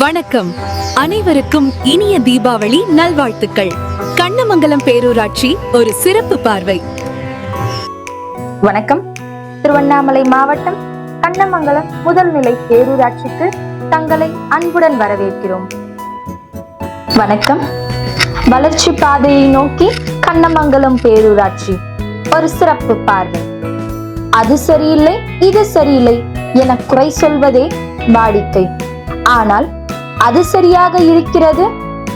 வணக்கம். அனைவருக்கும் இனிய தீபாவளி நல்வாழ்த்துக்கள். கண்ணமங்கலம் பேரூராட்சி ஒரு சிறப்பு பார்வை. வணக்கம். திருவண்ணாமலை மாவட்டம் கண்ணமங்கலம் முதல்நிலை பேரூராட்சிக்கு தங்களை அன்புடன் வரவேற்கிறோம். வணக்கம். வளர்ச்சி பாதையை நோக்கி கண்ணமங்கலம் பேரூராட்சி ஒரு சிறப்பு பார்வை. அது சரியில்லை இது சரியில்லை என குறை சொல்வதே வாடிக்கை. ஆனால் அது சரியாக இருக்கிறது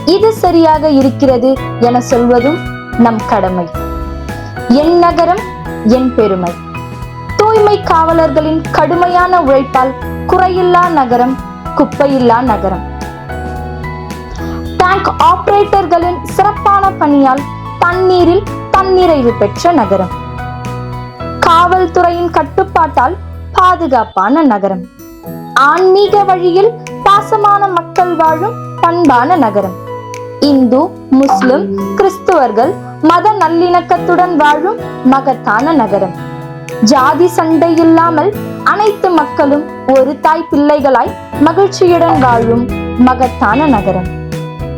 இது சரியாக இருக்கிறது என சொல்வதும் நம் கடமை. என் நகரம் என் பெருமை. தூய்மை காவலர்களின் கடுமையான உழைப்பால் குறையில்லா நகரம் குப்பையில்லா நகரம். டேங்க் ஆபரேட்டர்களின் சிறப்பான பணியால் தண்ணீரில் தன்னிறைவு பெற்ற நகரம். காவல்துறையின் கட்டுப்பாட்டால் பாதுகாப்பான நகரம். ஆன்மீக வழியில் பாசமான மக்கள் வாழும் பண்பான நகரம். இந்து முஸ்லிம் கிறிஸ்துவர்கள் மத நல்லிணக்கத்துடன் வாழும் மகத்தான நகரம். ஜாதி சண்டை இல்லாமல் அனைத்து மக்களும் ஒரு தாய் பிள்ளைகளாய் மகிழ்ச்சியுடன் வாழும் மகத்தான நகரம்.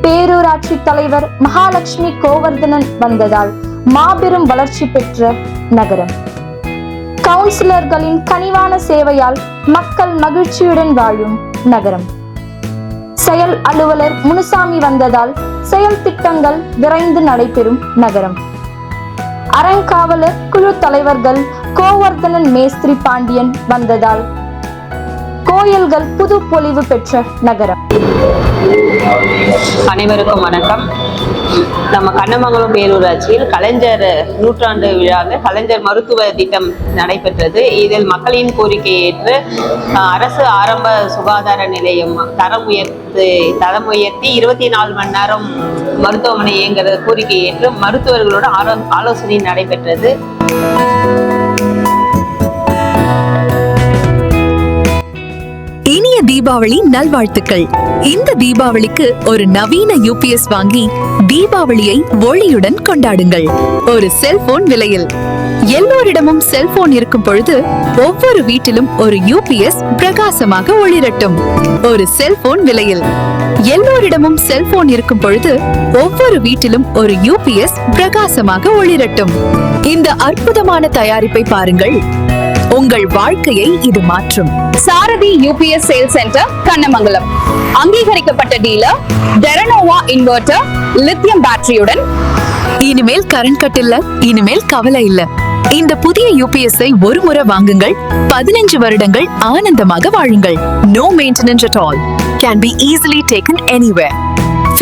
பேரூராட்சி தலைவர் மகாலட்சுமி கோவர்தனன் வந்ததால் மாபெரும் வளர்ச்சி பெற்ற நகரம். கவுன்சிலர்களின் கனிவான சேவையால் மக்கள் மகிழ்ச்சியுடன் வாழும் நகரம். செயல் அலுவலர் முனுசாமி வந்ததால் செயல் திட்டங்கள் விரைந்து நடைபெறும் நகரம். அறங்காவலர் குழு தலைவர்கள் கோவர்தனன் மேஸ்திரி பாண்டியன் வந்ததால் கோயில்கள் புது பொலிவு பெற்ற நகரம். அனைவருக்கும் வணக்கம். நம்ம கண்ணமங்கலம் பேரூராட்சியில் கலைஞர் நூற்றாண்டு விழாவில் கலைஞர் மருத்துவ திட்டம் நடைபெற்றது. இதில் மக்களின் கோரிக்கையை ஏற்று அஹ், அரசு ஆரம்ப சுகாதார நிலையம் தரம் உயர்த்து தரம் உயர்த்தி இருபத்தி நாலு மணி நேரம் மருத்துவமனை இயங்குற கோரிக்கையை ஏற்று மருத்துவர்களோட ஆலோ ஆலோசனை நடைபெற்றது. இனிய தீபாவளி நல்வாழ்த்துக்கள். இந்த தீபாவளிக்கு ஒரு நவீன யூபிஎஸ் வாங்கி தீபாவளியை ஒளியுடன் கொண்டாடுங்கள். ஒரு செல்போன் விலையில். எல்லோரிடமும் செல்போன் இருக்கும் பொழுது ஒவ்வொரு வீட்டிலும் ஒரு யூபிஎஸ் பிரகாசமாக ஒளிரட்டும். ஒரு செல்போன் விலையில். எல்லோரிடமும் செல்போன் இருக்கும் பொழுது ஒவ்வொரு வீட்டிலும் ஒரு யூபிஎஸ் பிரகாசமாக ஒளிரட்டும். இந்த அற்புதமான தயாரிப்பை பாருங்கள். உங்கள் வாழ்க்கையை இது மாற்றும். Sarathi UPS sale centre Kannamangalam. அங்கீகரிக்கப்பட்ட டீலர் டெரனோவா இன்வெர்டர் லித்தியம் பேட்டரியுடன் இனிமேல் கரண்ட் கட் இல்ல இனிமேல் கவலை இல்ல. இந்த புதிய யூபிஎஸ் ஐ ஒரு முறை வாங்குங்கள் பதினஞ்சு வருடங்கள் ஆனந்தமாக வாழுங்கள். No maintenance at all can be easily taken anywhere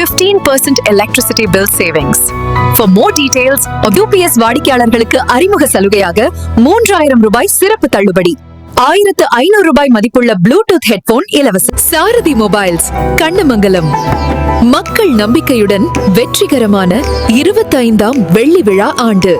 15% electricity bill savings. For more details, UPS வாடிக்கையாளர்களுக்கு அறிமுக சலுகையாக மூன்றாயிரம் ரூபாய் சிறப்பு தள்ளுபடி. ஆயிரத்து ஐநூறு ரூபாய் மதிப்புள்ள ப்ளூடூத் ஹெட்போன் இலவசம். சாரதி மொபைல்ஸ் கண்ணமங்கலம். மக்கள் நம்பிக்கையுடன் வெற்றிகரமான இருபத்தைந்தாம் வெள்ளி விழா ஆண்டு.